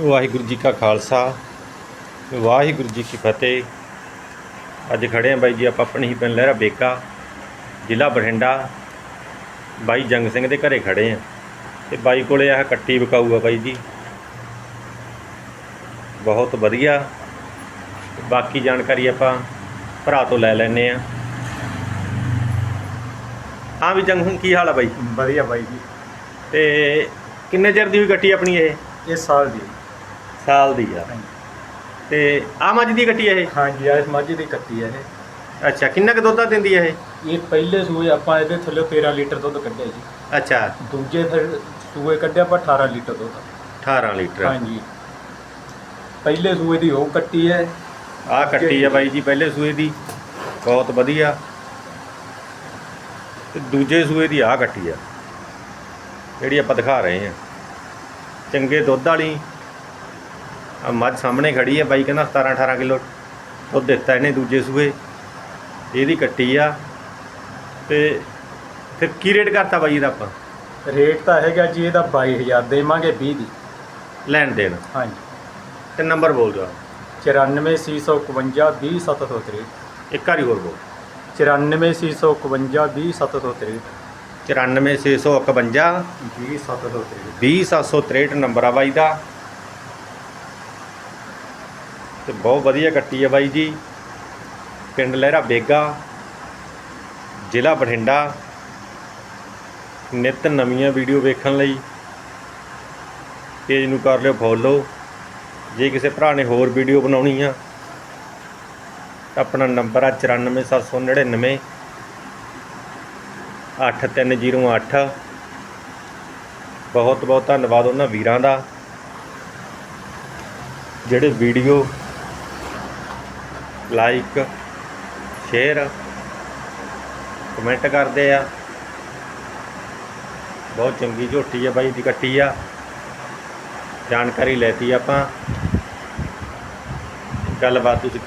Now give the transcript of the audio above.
ਵਾਹਿਗੁਰੂ ਜੀ ਕਾ ਖਾਲਸਾ ਵਾਹਿਗੁਰੂ ਜੀ ਕੀ ਫਤਿਹ। ਅੱਜ ਖੜੇ ਆ ਬਾਈ ਜੀ ਆਪਾਂ ਆਪਣੇ ਹੀ ਪਿੰਡ ਲਹਿਰਾ ਬੇਕਾ ਜ਼ਿਲ੍ਹਾ ਬਠਿੰਡਾ। ਬਾਈ ਜੰਗ ਸਿੰਘ ਦੇ ਘਰੇ ਖੜੇ ਆ। ਤੇ ਬਾਈ ਕੋਲੇ ਆਹ ਕੱਟੀ ਵਿਕਾਊ ਆ ਬਾਈ ਜੀ। ਬਹੁਤ ਵਧੀਆ। ਬਾਕੀ ਜਾਣਕਾਰੀ ਆਪਾਂ ਭਰਾ ਤੋਂ ਲੈ ਲੈਨੇ ਆ। ਹਾਂ ਵੀ ਜੰਗ ਸਿੰਘ ਕੀ ਹਾਲ ਆ ਬਾਈ? ਵਧੀਆ ਬਾਈ ਜੀ। ਤੇ ਕਿੰਨੇ ਚਿਰ ਦੀ ਹੋਈ ਕੱਟੀ ਆਪਣੀ ਇਹ? ਇਹ ਸਾਲ ਦੀ। ਸਾਲ ਦੀ ਆ। ਤੇ ਆ ਮੱਝ ਦੀ ਕੱਟੀ ਆ ਇਹ? ਹਾਂਜੀ ਇਸ ਮੱਝ ਦੀ ਕੱਟੀ ਹੈ ਇਹ। ਅੱਛਾ ਕਿੰਨਾ ਕੁ ਦੁੱਧ ਦਿੰਦੀ ਆ ਇਹ? ਇਹ ਪਹਿਲੇ ਸੂਏ ਆਪਾਂ ਇਹਦੇ ਥੱਲੇ 13 ਲੀਟਰ ਦੁੱਧ ਕੱਢਿਆ ਜੀ। ਅੱਛਾ। ਦੂਜੇ ਫਿਰ ਸੂਏ ਕੱਢਿਆ ਆਪਾਂ 18 ਲੀਟਰ ਦੁੱਧ। 18 ਲੀਟਰ। ਹਾਂਜੀ। ਪਹਿਲੇ ਸੂਏ ਦੀ ਉਹ ਕੱਟੀ ਹੈ ਆ ਕੱਟੀ ਆ ਬਾਈ ਜੀ ਪਹਿਲੇ ਸੂਏ ਦੀ। ਬਹੁਤ ਵਧੀਆ। ਤੇ ਦੂਜੇ ਸੂਏ ਦੀ ਆ ਕੱਟੀ ਆ। ਜਿਹੜੀ ਆਪਾਂ ਦਿਖਾ ਰਹੇ ਆ। ਚੰਗੇ ਦੁੱਧ ਵਾਲੀ। ਆ ਮੱਝ ਸਾਹਮਣੇ ਖੜੀ ਆ ਬਾਈ ਕਹਿੰਦਾ 17 18 ਕਿਲੋ ਦੁੱਧ ਦਿੱਤਾ ਇਹਨੇ ਦੂਜੇ ਸੂਏ। ਇਹਦੀ ਕੱਟੀ ਆ। ਤੇ ਫਿਰ ਕੀ ਰੇਟ ਕਰਤਾ ਬਾਈ ਇਹਦਾ ਆਪਾਂ? ਰੇਟ ਤਾਂ ਹੈਗਾ ਜੀ ਇਹਦਾ 22000 ਦੇਵਾਂਗੇ 20 ਦੀ। ਲੈਣ ਦੇਣ। ਹਾਂਜੀ। ਤੇ ਨੰਬਰ ਬੋਲ ਦਿਓ। 94651 20763 ਇੱਕ ਵਾਰੀ ਹੋਰ ਬੋਲ। 94651 20763 94651 20763 20763 ਨੰਬਰ ਆ ਬਾਈ ਦਾ। ਤੇ ਬਹੁਤ ਵਧੀਆ ਕੱਟੀ ਹੈ ਬਾਈ ਜੀ। ਪਿੰਡ ਲਹਿਰਾ ਬੇਗਾ, ਜ਼ਿਲ੍ਹਾ ਬਠਿੰਡਾ। ਨਿਤ ਨਵੀਆਂ ਵੀਡੀਓ ਵੇਖਣ ਲਈ ਪੇਜ ਨੂੰ ਕਰ ਲਿਓ ਫੋਲੋ। ਜੇ ਕਿਸੇ ਭਰਾ ਨੇ ਹੋਰ ਵੀਡੀਓ ਬਣਾਉਣੀ ਆ, ਆਪਣਾ ਨੰਬਰ ਆ 94799 8308 ਬਹੁਤ ਬਹੁਤ ਧੰਨਵਾਦ ਉਹਨਾਂ ਵੀਰਾਂ ਦਾ, ਜਿਹੜੇ ਵੀਡੀਓ ਲਾਈਕ ਸ਼ੇਅਰ ਕਮੈਂਟ ਕਰਦੇ ਆ। ਬਹੁਤ ਚੰਗੀ ਝੋਟੀ ਆ ਬਾਈ ਦੀ ਕੱਟੀ ਆ। ਜਾਣਕਾਰੀ ਲੈਤੀ ਆਪਾਂ। ਗੱਲਬਾਤ ਤੁਸੀਂ